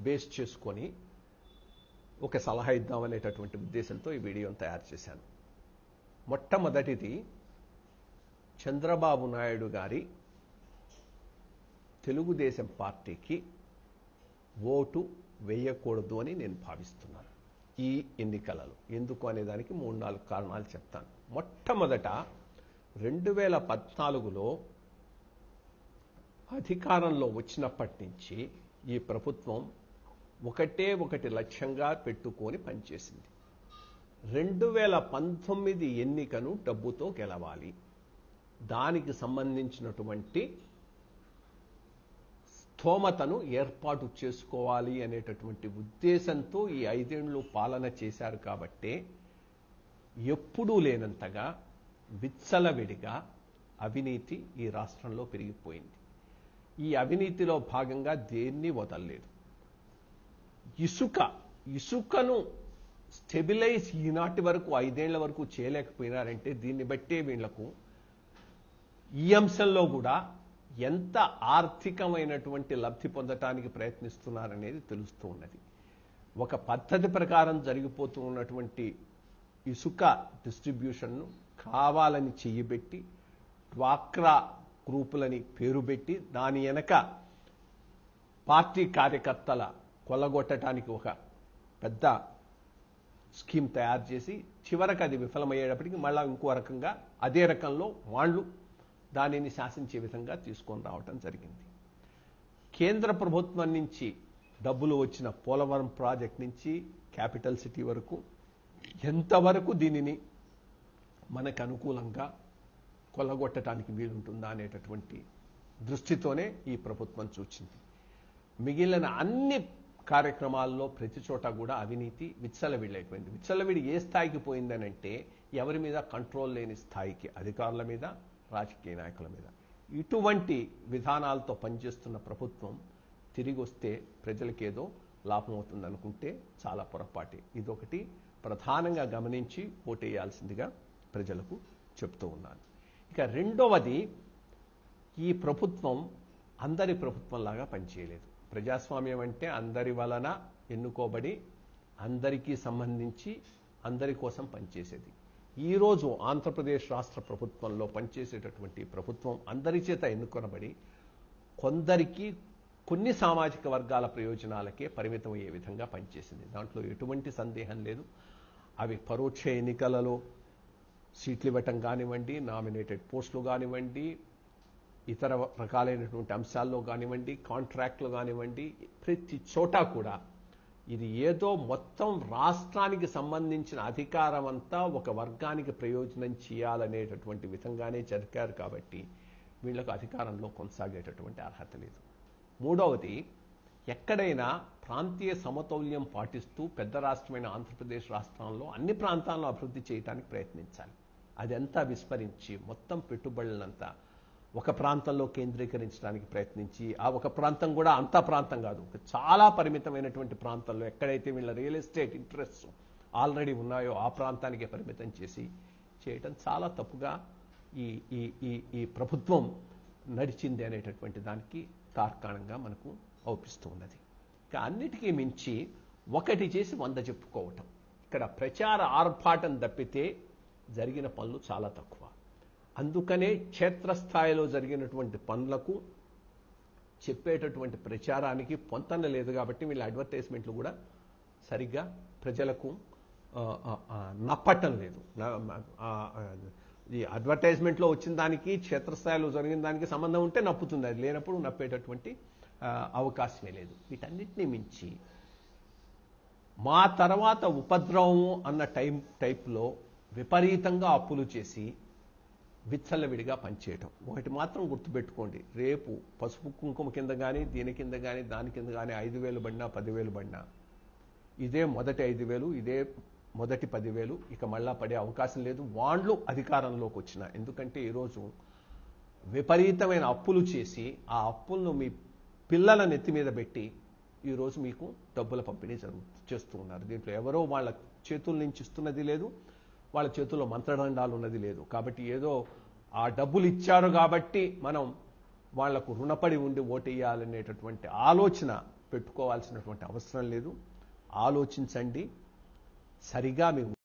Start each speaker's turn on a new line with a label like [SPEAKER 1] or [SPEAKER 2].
[SPEAKER 1] Base చేసుకొని ఒక సలహా ఇద్దామనేటటువంటి ఉద్దేశంతో ఈ వీడియోను తయారు చేశాను. మొట్టమొదటిది చంద్రబాబు నాయుడు గారి తెలుగుదేశం పార్టీకి ఓటు వేయకూడదు అని నేను భావిస్తున్నాను. ఈ ఎన్నికలలో ఎందుకు అనే దానికి మూడు నాలుగు కారణాలు చెప్తాను. మొట్టమొదట రెండు వేల పద్నాలుగులో అధికారంలో వచ్చినప్పటి నుంచి ఈ ప్రభుత్వం ఒకటే ఒకటి లక్ష్యంగా పెట్టుకొని పనిచేసింది. రెండు వేల పంతొమ్మిది ఎన్నికను డబ్బుతో గెలవాలి. దానికి సంబంధించినటువంటి స్థోమతను ఏర్పాటు చేసుకోవాలి అనేటటువంటి ఉద్దేశంతో ఈ ఐదేళ్ళు పాలన చేశారు కాబట్టే ఎప్పుడూ లేనంతగా విచ్చలవిడిగా అవినీతి ఈ రాష్ట్రంలో పెరిగిపోయింది. ఈ అవినీతిలో భాగంగా దేన్ని వదలలేదు. ఇసుక ఇసుకను స్టెబిలైజ్ ఈనాటి వరకు ఐదేళ్ళ వరకు చేయలేకపోయినారంటే దీన్ని బట్టే వీళ్ళకు ఈ అంశంలో కూడా ఎంత ఆర్థికమైనటువంటి లబ్ధి పొందటానికి ప్రయత్నిస్తున్నారనేది తెలుస్తూ ఉన్నది. ఒక పద్ధతి ప్రకారం జరిగిపోతూ ఉన్నటువంటి ఇసుక డిస్ట్రిబ్యూషన్ను కావాలని చెయ్యబెట్టి డ్వాక్రా గ్రూపులని పేరు పెట్టి దాని వెనక పార్టీ కార్యకర్తల కొల్లగొట్టడానికి ఒక పెద్ద స్కీమ్ తయారు చేసి చివరకు అది విఫలమయ్యేటప్పటికి మళ్ళా ఇంకో రకంగా అదే రకంలో వాళ్ళు దానిని శాసించే విధంగా తీసుకొని రావటం జరిగింది. కేంద్ర ప్రభుత్వం నుంచి డబ్బులు వచ్చిన పోలవరం ప్రాజెక్ట్ నుంచి క్యాపిటల్ సిటీ వరకు ఎంతవరకు దీనిని మనకు అనుకూలంగా కొల్లగొట్టడానికి వీలుంటుందా అనేటటువంటి దృష్టితోనే ఈ ప్రభుత్వం చూచింది. మిగిలిన అన్ని కార్యక్రమాల్లో ప్రతి చోట కూడా అవినీతి విచ్చలవిడైపోయింది విచ్చలవిడి ఏ స్థాయికి పోయిందనంటే ఎవరి మీద కంట్రోల్ లేని స్థాయికి అధికారుల మీద రాజకీయ నాయకుల మీద. ఇటువంటి విధానాలతో పనిచేస్తున్న ప్రభుత్వం తిరిగి వస్తే ప్రజలకేదో లాభం అవుతుంది అనుకుంటే చాలా పొరపాటే. ఇదొకటి. ప్రధానంగా గమనించి ఓటేయాల్సిందిగా ప్రజలకు చెప్తూ ఉన్నాను. ఇక రెండవది ఈ ప్రభుత్వం అందరి ప్రభుత్వంలాగా పనిచేయలేదు. ప్రజాస్వామ్యం అంటే అందరి వలన ఎన్నుకోబడి అందరికీ సంబంధించి అందరి కోసం పనిచేసేది. ఈరోజు ఆంధ్రప్రదేశ్ రాష్ట్ర ప్రభుత్వంలో పనిచేసేటటువంటి ప్రభుత్వం అందరి చేత ఎన్నుకొనబడి కొందరికి కొన్ని సామాజిక వర్గాల ప్రయోజనాలకే పరిమితం అయ్యే విధంగా పనిచేసింది. దాంట్లో ఎటువంటి సందేహం లేదు. అవి పరోక్ష ఎన్నికలలో సీట్లు ఇవ్వటం కానివ్వండి నామినేటెడ్ పోస్టులు కానివ్వండి ఇతర రకాలైనటువంటి అంశాల్లో కానివ్వండి కాంట్రాక్ట్లు కానివ్వండి ప్రతి చోట కూడా ఇది ఏదో మొత్తం రాష్ట్రానికి సంబంధించిన అధికారం అంతా ఒక వర్గానికి ప్రయోజనం చేయాలనేటటువంటి విధంగానే జరిగారు కాబట్టి వీళ్ళకు అధికారంలో కొనసాగేటటువంటి అర్హత లేదు. మూడవది ఎక్కడైనా ప్రాంతీయ సమతౌల్యం పాటిస్తూ పెద్ద రాష్ట్రమైన ఆంధ్రప్రదేశ్ రాష్ట్రంలో అన్ని ప్రాంతాలను అభివృద్ధి చేయడానికి ప్రయత్నించాలి. అదంతా విస్మరించి మొత్తం పెట్టుబడులంతా ఒక ప్రాంతంలో కేంద్రీకరించడానికి ప్రయత్నించి ఆ ఒక ప్రాంతం కూడా అంత ప్రాంతం కాదు. చాలా పరిమితమైనటువంటి ప్రాంతంలో ఎక్కడైతే వీళ్ళ రియల్ ఎస్టేట్ ఇంట్రెస్ట్ ఆల్రెడీ ఉన్నాయో ఆ ప్రాంతానికి పరిమితం చేసి చేయటం చాలా తప్పుగా ఈ ఈ ఈ ఈ ప్రభుత్వం నడిచింది అనేటటువంటి దానికి తార్కాణంగా మనకు అవుపిస్తూ ఉన్నది. ఇక అన్నిటికీ మించి ఒకటి చేసి వంద చెప్పుకోవటం. ఇక్కడ ప్రచార ఆర్భాటం తప్పితే జరిగిన పనులు చాలా తక్కువ. అందుకనే క్షేత్రస్థాయిలో జరిగినటువంటి పనులకు చెప్పేటటువంటి ప్రచారానికి పొంతన లేదు కాబట్టి వీళ్ళ అడ్వర్టైజ్మెంట్లు కూడా సరిగ్గా ప్రజలకు నప్పటం లేదు. ఈ అడ్వర్టైజ్మెంట్లో వచ్చిన దానికి క్షేత్రస్థాయిలో జరిగిన దానికి సంబంధం ఉంటే నప్పుతుంది. అది లేనప్పుడు నప్పేటటువంటి అవకాశమే లేదు. వీటన్నిటినీ మించి మా తర్వాత ఉపద్రవం అన్న టైం టైప్లో విపరీతంగా అప్పులు చేసి విచ్చలవిడిగా పనిచేయటం. ఒకటి మాత్రం గుర్తుపెట్టుకోండి. రేపు పసుపు కుంకుమ కింద కానీ దీని కింద కానీ దాని కింద కానీ ఐదు వేలు పడినా పదివేలు పడినా ఇదే మొదటి ఐదు వేలు ఇదే మొదటి పదివేలు ఇక మళ్ళా పడే అవకాశం లేదు. వాళ్ళు అధికారంలోకి వచ్చిన. ఎందుకంటే ఈరోజు విపరీతమైన అప్పులు చేసి ఆ అప్పులను మీ పిల్లల నెత్తి మీద పెట్టి ఈరోజు మీకు డబ్బుల పంపిణీ జరుగు చేస్తూ ఉన్నారు. దీంట్లో ఎవరో వాళ్ళ చేతుల నుంచి ఇస్తున్నది లేదు. వాళ్ళ చేతుల్లో మంత్రదండాలు ఉన్నది లేదు. కాబట్టి ఏదో ఆ డబ్బులు ఇచ్చారు కాబట్టి మనం వాళ్ళకు రుణపడి ఉండి ఓటేయాలనేటటువంటి ఆలోచన పెట్టుకోవాల్సినటువంటి అవసరం లేదు. ఆలోచించండి. సరిగా మీకు